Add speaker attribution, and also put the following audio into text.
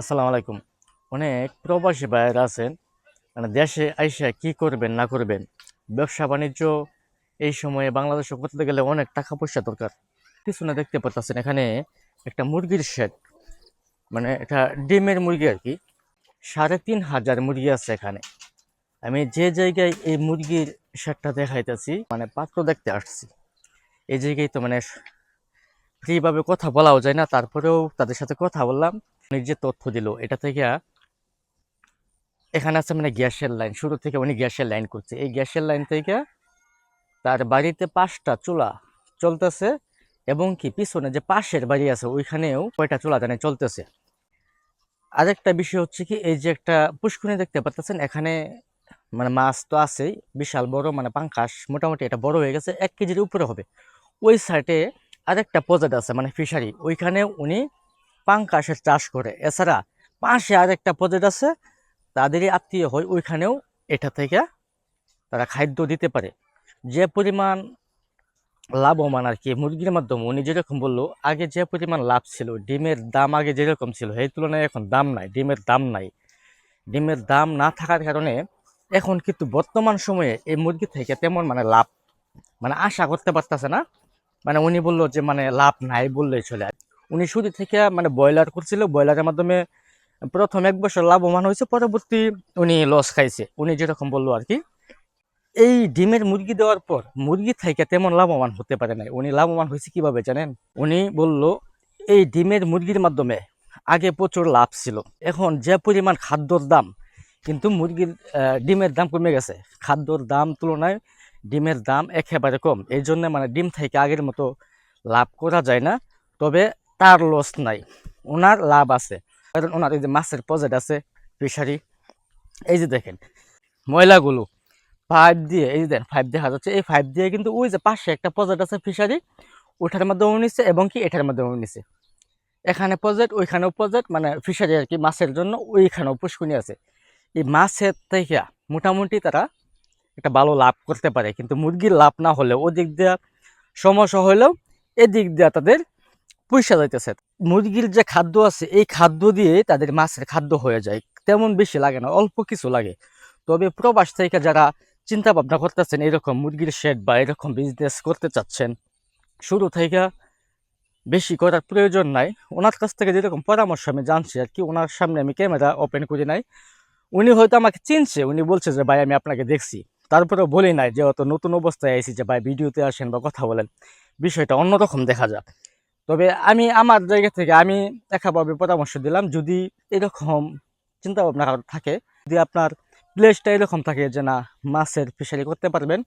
Speaker 1: আসসালামু আলাইকুম। অনেক প্রবাসী ভাইয়েরা আছেন মানে দেশে আইসা কি করবেন, না করবেন? ব্যবসা, বাণিজ্য, এই সময়ে বাংলাদেশে করতে গেলে অনেক টাকা পয়সা দরকার। পিছনে দেখতে পাচ্ছেন এখানে একটা মুরগির শেড মানে এটা ডিমের মুরগি আর কি। সাড়ে তিন হাজার মুরগি আছে এখানে। আমি যে জায়গায় এই মুরগির শেডটা দেখাইতেছি মানে পাত্র দেখতে আসছি। এই জায়গায় তো মানে ফ্রিভাবে কথা বলাও যায় না, তারপরেও তাদের সাথে কথা বললাম। উনি যে তথ্য দিল, এটা থেকে এখানে আছে মানে গ্যাসের লাইন। শুরু থেকে উনি গ্যাসের লাইন করছে। এই গ্যাসের লাইন থেকে তার বাড়িতে পাঁচটা চুলা চলতেছে এবং কি পিছনে যে পাশের বাড়ি আছে, ওইখানেও কয়টা চুলা জানে চলতেছে। আরেকটা বিষয় হচ্ছে কি, এই যে একটা পুষ্কুনি দেখতে পাচ্ছেন এখানে মানে মাছ তো আছেই, বিশাল বড় মানে পাঙ্কাশ মোটামুটি এটা বড় হয়ে গেছে, এক কেজির উপরে হবে। ওই সাইডে আরেকটা প্রজেক্ট আছে মানে ফিশারি ওইখানে উনি পাঙ্কাশের চাষ করে। এছাড়া পাশে আরেকটা প্রজেক্ট আছে, তাদেরই আত্মীয় হয়, ওইখানেও এটা থেকে তারা খাদ্য দিতে পারে। যে পরিমাণ লাভবান আর কি মুরগির মাধ্যমে, উনি যেরকম বলল, আগে যে পরিমাণ লাভ ছিল, ডিমের দাম আগে যেরকম ছিল সেই তুলনায় এখন দাম নাই, ডিমের দাম নাই। ডিমের দাম না থাকার কারণে এখন কিন্তু বর্তমান সময়ে এই মুরগি থেকে তেমন মানে লাভ মানে আশা করতে পারতেছে না। মানে উনি বলল যে মানে লাভ নাই বললেই চলে। উনি শুরু থেকে মানে ব্রয়লার করছিল। ব্রয়লারের মাধ্যমে প্রথম এক বছর লাভবান হয়েছে, পরবর্তী উনি লস খাইছে। উনি যেরকম বলল আর কি, এই ডিমের মুরগি দেওয়ার পর মুরগি থেকে তেমন লাভবান হতে পারে না উনি লাভবান হয়েছে কীভাবে জানেন? উনি বলল, এই ডিমের মুরগির মাধ্যমে আগে প্রচুর লাভ ছিল। এখন যে পরিমাণ খাদ্যর দাম, কিন্তু মুরগির ডিমের দাম কমে গেছে। খাদ্যর দাম তুলনায় ডিমের দাম একেবারে কম। এই জন্য মানে ডিম থেকে আগের মতো লাভ করা যায় না, তবে তার লস নাই। ওনার লাভ আছে। কারণ ওনার এই যে মাছের প্রজেক্ট আছে ফিশারি এই যে দেখেন, ময়লাগুলো ফাইভ দিয়ে, এই যে দেখেন ফাইভ দেখা যাচ্ছে। এই ফাইভ দিয়ে কিন্তু ওই যে পাশে একটা প্রজেক্ট আছে ফিশারি ওটার মাধ্যমে নিচ্ছে এবং কি এটার মাধ্যমে নিচ্ছে এখানে প্রজেক্ট ওইখানেও প্রজেক্ট মানে ফিশারি আর কি মাছের জন্য ওইখানেও পুষ্কুনি আছে। এই মাছের থেকে মোটামুটি তারা একটা ভালো লাভ করতে পারে। কিন্তু মুরগির লাভ না হলেও ওদিক দিয়ে সমস্যা হলেও এদিক দিয়ে তাদের পয়সা যাইতেছে। মুরগির যে খাদ্য আছে, এই খাদ্য দিয়ে তাদের মাছের খাদ্য হয়ে যায়। তেমন বেশি লাগে না, অল্প কিছু লাগে। তবে প্রবাস থেকে যারা চিন্তা ভাবনা করতেছেন, এরকম মুরগির শেড বা এরকম বিজনেস করতে চাচ্ছেন, শুরু থেকে বেশি করার প্রয়োজন নাই। ওনার কাছ থেকে যেরকম পরামর্শ আমি জানছি আর কি, ওনার সামনে আমি ক্যামেরা ওপেন করি নাই। উনি হয়তো আমাকে চিনছে, উনি বলছে যে, ভাই, আমি আপনাকে দেখছি। তারপরেও বলি নাই যে অত নতুন অবস্থায় আইসি যে ভাই ভিডিওতে আসেন বা কথা বলেন। বিষয়টা অন্যরকম দেখা যাক। তবে আমি আমার জায়গা থেকে আমি একাভাবে পরামর্শ দিলাম, যদি এরকম চিন্তা ভাবনা থাকে, যদি আপনার প্লেসটা এরকম থাকে যে না, মাছের ফিশারি করতে পারবেন